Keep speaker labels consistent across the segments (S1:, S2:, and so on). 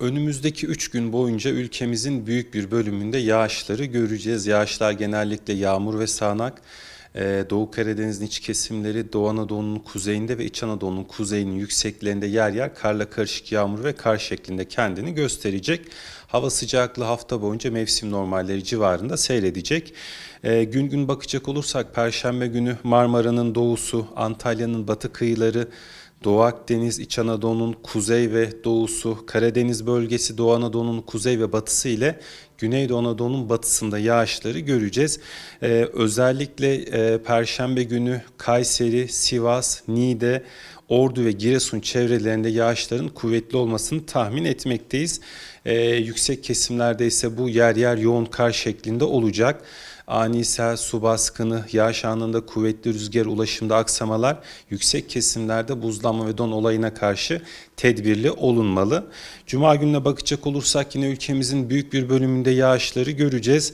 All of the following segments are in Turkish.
S1: Önümüzdeki 3 gün boyunca ülkemizin büyük bir bölümünde yağışları göreceğiz. Yağışlar genellikle yağmur ve sağanak. Ee, Doğu Karadeniz'in iç kesimleri, Doğu Anadolu'nun kuzeyinde ve İç Anadolu'nun kuzeyinin yükseklerinde yer yer karla karışık yağmur ve kar şeklinde kendini gösterecek. Hava sıcaklığı hafta boyunca mevsim normalleri civarında seyredecek. Ee, gün gün bakacak olursak Perşembe günü Marmara'nın doğusu, Antalya'nın batı kıyıları, Doğu Akdeniz, İç Anadolu'nun kuzey ve doğusu, Karadeniz bölgesi, Doğu Anadolu'nun kuzey ve batısı ile Güneydoğu Anadolu'nun batısında yağışları göreceğiz. Ee, özellikle e, Perşembe günü Kayseri, Sivas, Niğde, Ordu ve Giresun çevrelerinde yağışların kuvvetli olmasını tahmin etmekteyiz. Ee, yüksek kesimlerde ise bu yer yer yoğun kar şeklinde olacak. Ani sel, su baskını, yağış anında kuvvetli rüzgar, ulaşımda aksamalar, yüksek kesimlerde buzlanma ve don olayına karşı tedbirli olunmalı. Cuma gününe bakacak olursak yine ülkemizin büyük bir bölümünde yağışları göreceğiz.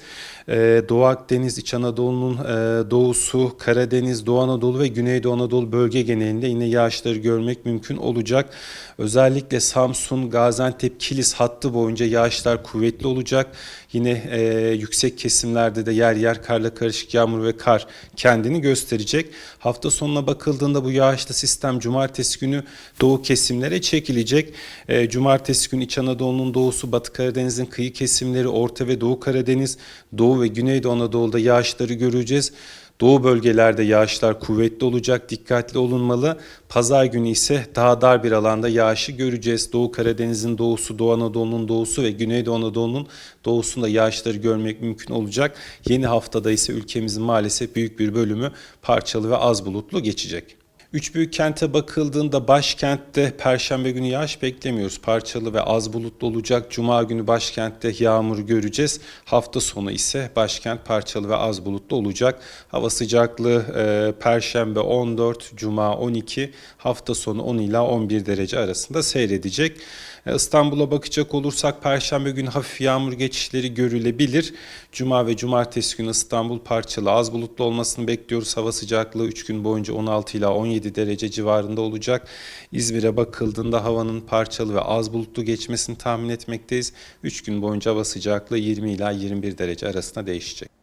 S1: Ee, Doğu Akdeniz, İç Anadolu'nun e, doğusu, Karadeniz, Doğu Anadolu ve Güneydoğu Anadolu bölge genelinde yine yağışları görmek mümkün olacak. Özellikle Samsun, Gaziantep, Kilis hattı boyunca yağışlar kuvvetli olacak. Yine e, yüksek kesimlerde de yer yer karla karışık yağmur ve kar kendini gösterecek. Hafta sonuna bakıldığında bu yağışlı sistem cumartesi günü doğu kesimlere çekilecek. E, cumartesi günü İç Anadolu'nun doğusu, Batı Karadeniz'in kıyı kesimleri, Orta ve Doğu Karadeniz, Doğu ve Güneydoğu Anadolu'da yağışları göreceğiz. Doğu bölgelerde yağışlar kuvvetli olacak, dikkatli olunmalı. Pazar günü ise daha dar bir alanda yağışı göreceğiz. Doğu Karadeniz'in doğusu, Doğu Anadolu'nun doğusu ve Güneydoğu Anadolu'nun doğusunda yağışları görmek mümkün olacak. Yeni haftada ise ülkemizin maalesef büyük bir bölümü parçalı ve az bulutlu geçecek. Üç büyük kente bakıldığında başkentte perşembe günü yağış beklemiyoruz. Parçalı ve az bulutlu olacak. Cuma günü başkentte yağmur göreceğiz. Hafta sonu ise başkent parçalı ve az bulutlu olacak. Hava sıcaklığı e, perşembe 14, cuma 12, hafta sonu 10 ila 11 derece arasında seyredecek. E, İstanbul'a bakacak olursak perşembe günü hafif yağmur geçişleri görülebilir. Cuma ve cumartesi günü İstanbul parçalı az bulutlu olmasını bekliyoruz. Hava sıcaklığı 3 gün boyunca 16 ila 17 derece civarında olacak. İzmir'e bakıldığında havanın parçalı ve az bulutlu geçmesini tahmin etmekteyiz. 3 gün boyunca hava sıcaklığı 20 ila 21 derece arasında değişecek.